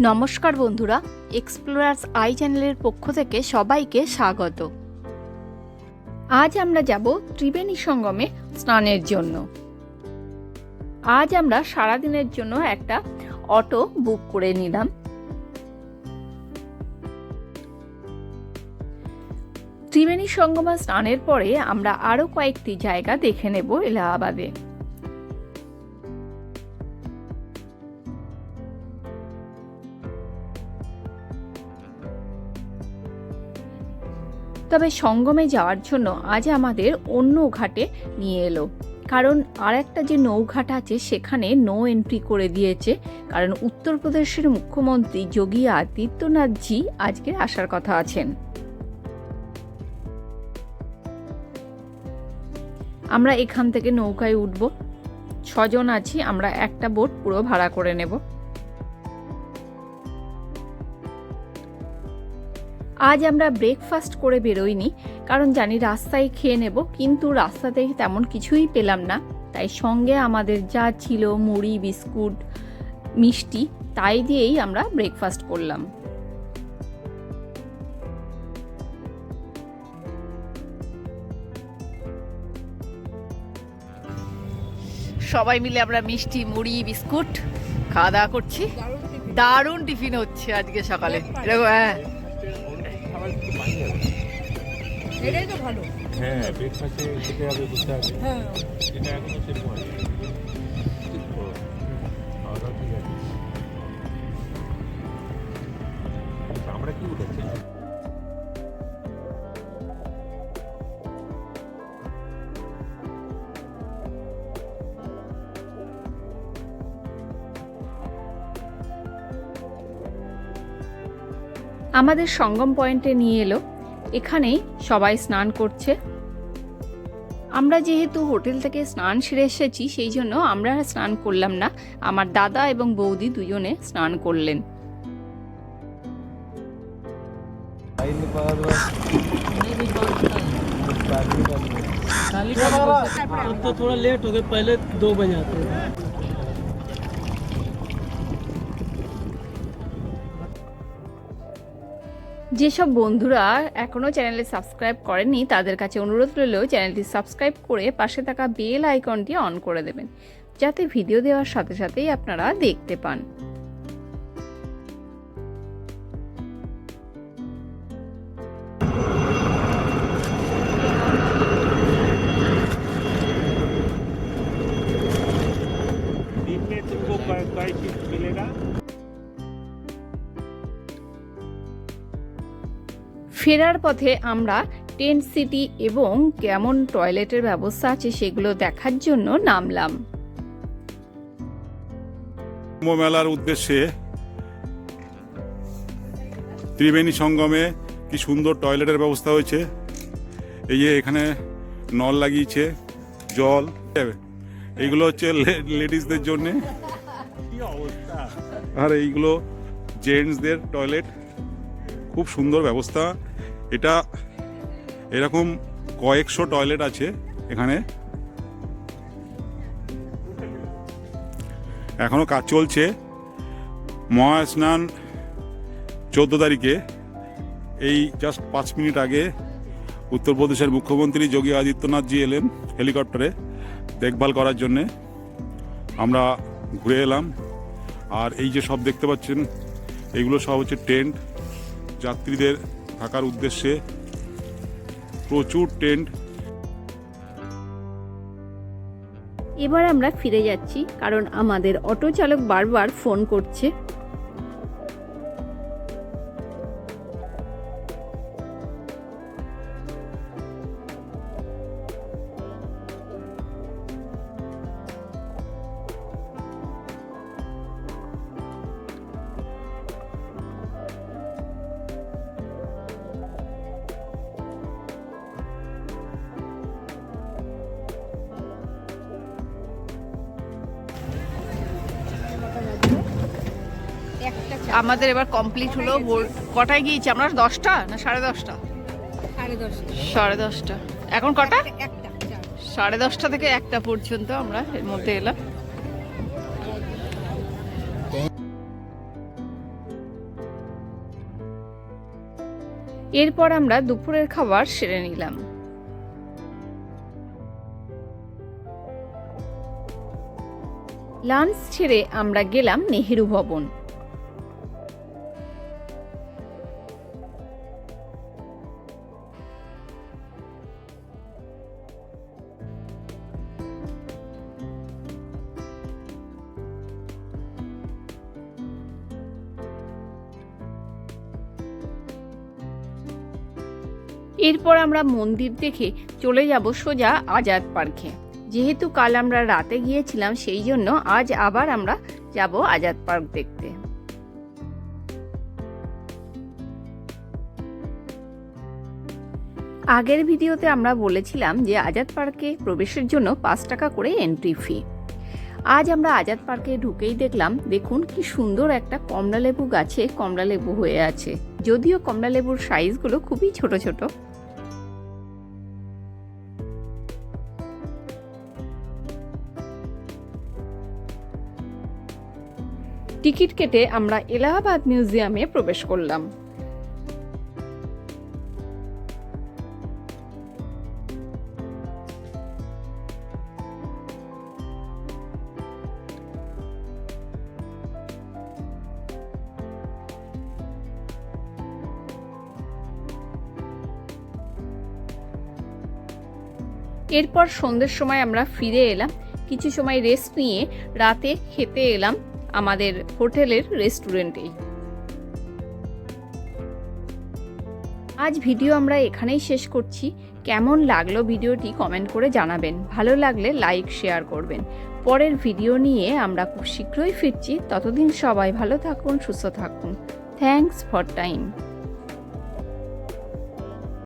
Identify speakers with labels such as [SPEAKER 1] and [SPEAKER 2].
[SPEAKER 1] নমস্কার বন্ধুরা explorers I চ্যানেলের পক্ষ থেকে সবাইকে স্বাগত। আজ আমরা যাব ত্রিবেণী সঙ্গমে স্নানের জন্য। আজ আমরা সারাদিনের জন্য একটা অটো বুক করে নিলাম। ত্রিবেণী সঙ্গমে স্নানের পরে আমরা আরও কয়েকটি জায়গা দেখে নেব এলাহাবাদে। তবে সঙ্গমে যাওয়ার জন্য আজ আমাদের অন্য ঘাটে নিয়ে এলো। কারণ আর একটা যে নৌঘাট আছে, সেখানে নো এন্ট্রি করে দিয়েছে। কারণ উত্তরপ্রদেশের মুখ্যমন্ত্রী যোগী আদিত্যনাথজি আজকে আসার কথা আছেন। আমরা এখান থেকে নৌকায় উঠব। ছজন আছি, আমরা একটা বোট পুরো ভাড়া করে নেব। আজ আমরা ব্রেকফাস্ট করে বেরোইনি, কারণ জানি রাস্তায় খেয়ে নেব, কিন্তু রাস্তাতে তেমন কিছুই পেলাম না। তাই সঙ্গে আমাদের যা ছিল মুড়ি, বিস্কুট, মিষ্টি, তাই দিয়েই আমরা ব্রেকফাস্ট করলাম। সবাই মিলে আমরা মিষ্টি, মুড়ি, বিস্কুট খাওয়া দাওয়া করছি। দারুণ টিফিন হচ্ছে আজকে সকালে। এরকম হ্যাঁ।
[SPEAKER 2] এটাই তো ভালো।
[SPEAKER 3] হ্যাঁ ব্রেকফাস্টে খেতে হবে বুঝতে হবে।
[SPEAKER 2] হ্যাঁ।
[SPEAKER 3] এটা এখনও সেরকম আছে। আমরা কি উঠেছি
[SPEAKER 1] আমাদের সঙ্গম পয়েন্টে নিয়ে এলো এখানেই সবাই স্নান করছে আমরা যেহেতু হোটেল থেকে স্নান সেরে এসেছি সেই জন্য আমরা আর স্নান করলাম না আমার দাদা এবং বৌদি দুজনে স্নান করলেন
[SPEAKER 2] अब तो थोड़ा लेट हो गए पहले दो बजे आते हैं
[SPEAKER 1] যেসব বন্ধুরা এখনও চ্যানেলে সাবস্ক্রাইব করেননি, তাদের কাছে অনুরোধ রইল চ্যানেলটি সাবস্ক্রাইব করে পাশে থাকা বেল আইকনটি অন করে দেবেন, যাতে ভিডিও দেওয়ার সাথে সাথেই আপনারা দেখতে পান। ফেরার পথে আমরা টেন্ট সিটি এবং কেমন টয়লেটের ব্যবস্থা আছে সেগুলো দেখার জন্য নামলাম।
[SPEAKER 4] মেলার উদ্দেশ্যে ত্রিবেণী সঙ্গমে কি সুন্দর টয়লেটের ব্যবস্থা হয়েছে। এই যে এখানে নল লাগিয়েছে, জল এইগুলো হচ্ছে লেডিসদের জন্যে। আর এইগুলো জেন্টসদের টয়লেট। খুব সুন্দর ব্যবস্থা। এটা এরকম কয়েকশো টয়লেট আছে এখানে। এখনও কাজ চলছে। মহাস্নান চোদ্দ তারিখে। এই জাস্ট পাঁচ মিনিট আগে উত্তরপ্রদেশের মুখ্যমন্ত্রী যোগী আদিত্যনাথজি এলেন হেলিকপ্টারে দেখভাল করার জন্যে। আমরা ঘুরে এলাম। আর এই যে সব দেখতে পাচ্ছেন এইগুলো সব হচ্ছে টেন্ট। যাত্রীদের থাকার উদ্দেশ্যে প্রচুর টেন্ট।
[SPEAKER 1] এবার আমরা ফিরে যাচ্ছি, কারণ আমাদের অটো চালক বারবার ফোন করছে। আমাদের এবার কমপ্লিট হলো। কটায় গিয়েছি আমরা? দশটা না সাড়ে দশটা?
[SPEAKER 2] সাড়ে দশটা।
[SPEAKER 1] এখন কটা? সাড়ে দশটা থেকে একটা পর্যন্ত আমরা এর মধ্যে এলাম। এরপর আমরা দুপুরের খাবার সেরে নিলাম। লাঞ্চ ছেড়ে আমরা গেলাম নেহেরু ভবন। এরপর আমরা মন্দির দেখে চলে যাব সোজা আজাদ পার্কে। যেহেতু কাল আমরা রাতে গিয়েছিলাম, সেই জন্য আজ আবার আমরা যাব আজাদ পার্ক দেখতে। আগের ভিডিওতে আমরা বলেছিলাম যে আজাদ পার্কে প্রবেশের জন্য পাঁচ টাকা করে এন্ট্রি ফি আজ আমরা আজাদ পার্কে ঢুকেই দেখলাম, দেখুন কি সুন্দর একটা কমলালেবু গাছে কমলালেবু হয়ে আছে। যদিও কমলালেবুর সাইজগুলো খুবই ছোট ছোট। টিকিট কেটে আমরা এলাহাবাদ মিউজিয়ামে প্রবেশ করলাম। এরপর সন্ধ্যের সময় আমরা ফিরে এলাম। কিছু সময় রেস্ট নিয়ে রাতে খেতে এলাম আমাদের হোটেলের রেস্টুরেন্টেই আজ ভিডিও আমরা এখানেই শেষ করছি। কেমন লাগল ভিডিওটি কমেন্ট করে জানাবেন। ভালো লাগলে লাইক শেয়ার করবেন। পরের ভিডিও নিয়ে আমরা খুব শীঘ্রই ফিরছি। ততদিন সবাই ভালো থাকুন, সুস্থ থাকুন। Thanks for time